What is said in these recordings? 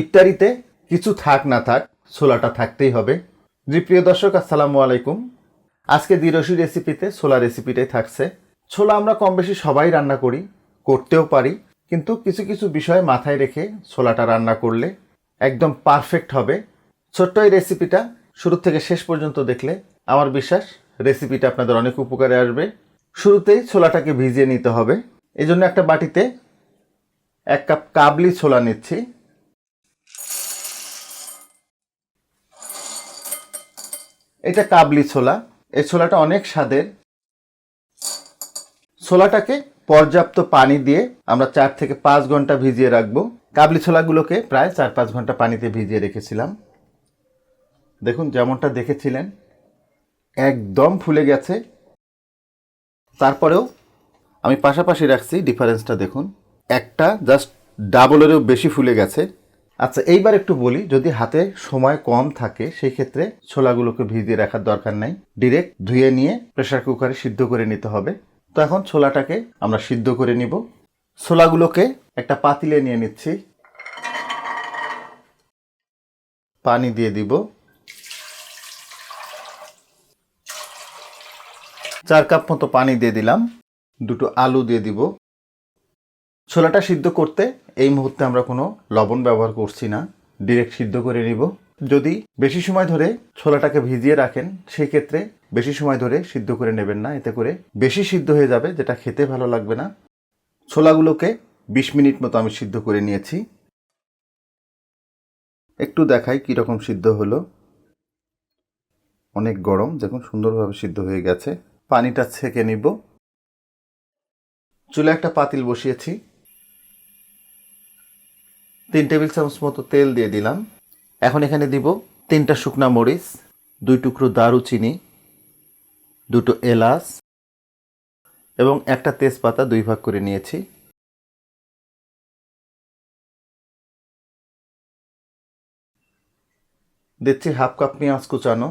ইফতারিতে কিছু থাক না থাক, ছোলাটা থাকতেই হবে। জি প্রিয় দর্শক, আসসালামু আলাইকুম। আজকে দিরসি রেসিপিতে ছোলা রেসিপিটাই থাকছে। ছোলা আমরা কম বেশি সবাই রান্না করি, করতেও পারি, কিন্তু কিছু কিছু বিষয় মাথায় রেখে ছোলাটা রান্না করলে একদম পারফেক্ট হবে। ছোট্ট এই রেসিপিটা শুরু থেকে শেষ পর্যন্ত দেখলে আমার বিশ্বাস রেসিপিটা আপনাদের অনেক উপকারে আসবে। শুরুতেই ছোলাটাকে ভিজিয়ে নিতে হবে। এই জন্য একটা বাটিতে এক কাপ কাবলি ছোলা নিচ্ছি। এটা কাবলি ছোলা। এই ছোলাটা অনেক স্বাদের। ছোলাটাকে পর্যাপ্ত পানি দিয়ে আমরা চার থেকে পাঁচ ঘণ্টা ভিজিয়ে রাখব। কাবলি ছোলাগুলোকে প্রায় চার পাঁচ ঘণ্টা পানিতে ভিজিয়ে রেখেছিলাম। দেখুন যেমনটা দেখেছিলেন, একদম ফুলে গেছে। তারপরেও আমি পাশাপাশি রাখছি ডিফারেন্সটা দেখুন। একটা জাস্ট ডাবলেরও বেশি ফুলে গেছে। আচ্ছা এইবার একটু বলি, যদি হাতে সময় কম থাকে সেই ক্ষেত্রে ছোলাগুলোকে ভিজিয়ে রাখার দরকার নাই। ডিরেক্ট ধুয়ে নিয়ে প্রেসার কুকারে সিদ্ধ করে নিতে হবে। তো এখন ছোলাটাকে আমরা সিদ্ধ করে নিব। ছোলাগুলোকে একটা পাতিলে নিয়ে নিচ্ছি। পানি দিয়ে দিব। চার কাপ মতো পানি দিয়ে দিলাম। দুটো আলু দিয়ে দিব। ছোলাটা সিদ্ধ করতে এই মুহূর্তে আমরা কোনো লবণ ব্যবহার করছি না। ডিরেক্ট সিদ্ধ করে নিব। যদি বেশি সময় ধরে ছোলাটাকে ভিজিয়ে রাখেন সেই ক্ষেত্রে বেশি সময় ধরে সিদ্ধ করে নেবেন না। এতে করে বেশি সিদ্ধ হয়ে যাবে, যেটা খেতে ভালো লাগবে না। ছোলাগুলোকে বিশ মিনিট মতো আমি সিদ্ধ করে নিয়েছি। একটু দেখাই কীরকম সিদ্ধ হলো। অনেক গরম, দেখুন সুন্দরভাবে সিদ্ধ হয়ে গেছে। পানিটা ছেঁকে নিব। চুলে একটা পাতিল বসিয়েছি। তিন টেবিল চামচ মতো তেল দিয়ে দিলাম। এখন এখানে দিব তিনটা শুকনা মরিচ, দুই টুকরো দারুচিনি, দুটো এলাচ এবং একটা তেজপাতা দুই ভাগ করে নিয়েছি। দিচ্ছি হাফ কাপ পেঁয়াজ কুচানো।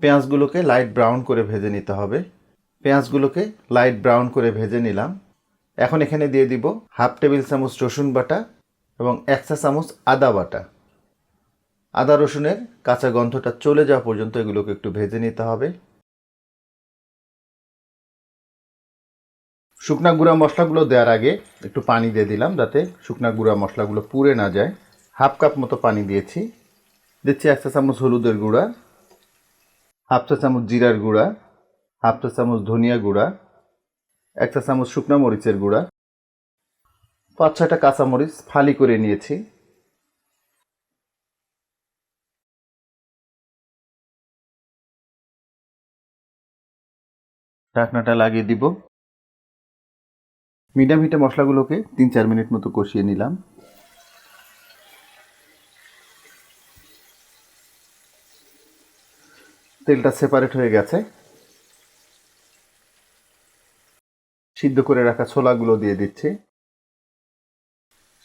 পেঁয়াজগুলোকে লাইট ব্রাউন করে ভেজে নিতে হবে। পেঁয়াজগুলোকে লাইট ব্রাউন করে ভেজে নিলাম। এখন এখানে দিয়ে দিব হাফ টেবিল চামচ রসুন বাটা এবং এক চা চামচ আদা বাটা। আদা রসুনের কাঁচা গন্ধটা চলে যাওয়া পর্যন্ত এগুলোকে একটু ভেজে নিতে হবে। শুকনা গুঁড়া মশলাগুলো দেওয়ার আগে একটু পানি দিয়ে দিলাম যাতে শুকনা গুঁড়া মশলাগুলো পুড়ে না যায়। হাফ কাপ মতো পানি দিয়েছি। দিচ্ছি এক চা চামচ হলুদের গুঁড়া, হাফ চা চামচ জিরার গুঁড়া, হাফ চা চামচ ধনিয়া গুঁড়া, এক চা চামচ শুকনো মরিচের গুঁড়া পাঁচ ছয়টা কাঁচামরিচ ফালি করে নিয়েছি। ঢাকনাটা লাগিয়ে দিব। মিডিয়াম হিটে মশলাগুলোকে তিন চার মিনিট মতো কষিয়ে নিলাম। তেলটা সেপারেট হয়ে গেছে। সিদ্ধ করে রাখা ছোলাগুলো দিয়ে দিচ্ছি।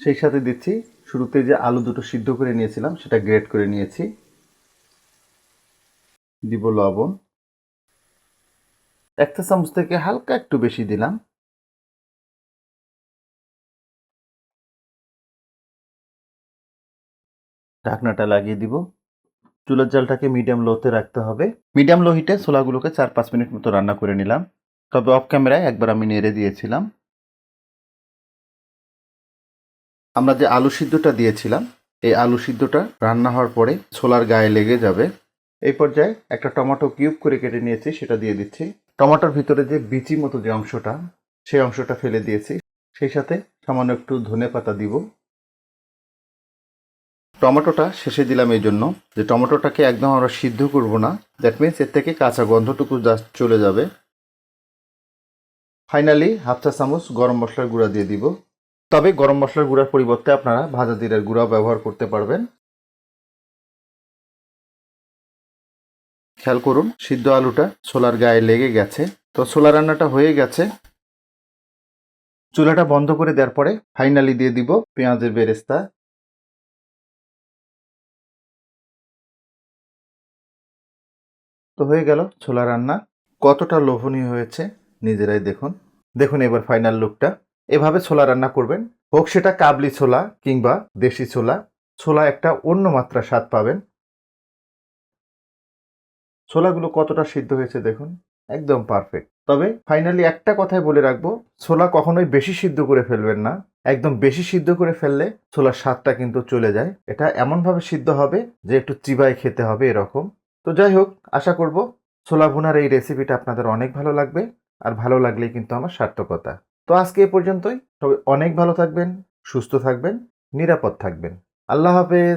সেই সাথে দিচ্ছি। শুরুতে যে আলু দুটো সিদ্ধ করে নিয়েছিলাম, সেটা গ্রেট করে নিয়েছি। দিব লবণ। একটা চামচ থেকে হালকা একটু বেশি দিলাম। ঢাকনাটা লাগিয়ে দিব। চুলার জালটাকে মিডিয়াম লোতে রাখতে হবে। মিডিয়াম লো হিটে ছোলাগুলোকে চার পাঁচ মিনিট মতো রান্না করে নিলাম। তবে অফ ক্যামেরায় একবার আমি নেড়ে দিয়েছিলাম। আমরা যে আলু সিদ্ধটা দিয়েছিলাম, এই আলু সিদ্ধটা রান্না হওয়ার পরে ছোলার গায়ে লেগে যাবে। এই পর্যায়ে একটা টমেটো কিউব করে কেটে নিয়েছি, সেটা দিয়ে দিচ্ছি। টমেটোর ভিতরে যে বিচি মতো যে অংশটা, সেই অংশটা ফেলে দিয়েছি। সেই সাথে সামান্য একটু ধনে পাতা দিব। টমেটোটা শেষে দিলাম এই জন্য যে টমেটোটাকে একদম আমরা সিদ্ধ করব না। দ্যাট মিনস এর থেকে কাঁচা গন্ধটুকু জাস্ট চলে যাবে। ফাইনালি হাফ চা চামচ গরম মশলার গুঁড়া দিয়ে দিব। তবে গরম মশলার গুঁড়ার পরিবর্তে আপনারা ভাজা জিরার গুঁড়া ব্যবহার করতে পারবেন। খেয়াল করুন, সিদ্ধ আলুটা ছোলার গায়ে লেগে গেছে। তো ছোলা রান্নাটা হয়ে গেছে। চুলাটা বন্ধ করে দেওয়ার পরে ফাইনালি দিয়ে দিব পেঁয়াজের বেরেস্তা। তো হয়ে গেল ছোলা রান্না। কতটা লোভনীয় হয়েছে, নিজেরাই দেখুন। দেখুন এবার ফাইনাল লুকটা। এভাবে ছোলা রান্না করবেন। হোক সেটা কাবলি ছোলা কিংবা দেশি ছোলা ছোলা একটা অন্য মাত্রা স্বাদ পাবেন। ছোলাগুলো কতটা সিদ্ধ হয়েছে দেখুন, একদম পারফেক্ট তবে ফাইনালি একটা কথাই বলে রাখব, ছোলা কখনোই বেশি সিদ্ধ করে ফেলবেন না। একদম বেশি সিদ্ধ করে ফেললে ছোলার স্বাদটা কিন্তু চলে যায়। এটা এমনভাবে সিদ্ধ হবে যে একটু চিবাই খেতে হবে এরকম। তো যাই হোক, আশা করব ছোলা ভুনার এই রেসিপিটা আপনাদের অনেক ভালো লাগবে, আর ভালো লাগলেই কিন্তু আমার সার্থকতা। তো আজকে এ পর্যন্তই। সবাই অনেক ভালো থাকবেন সুস্থ থাকবেন নিরাপদ থাকবেন। আল্লাহ হাফেজ।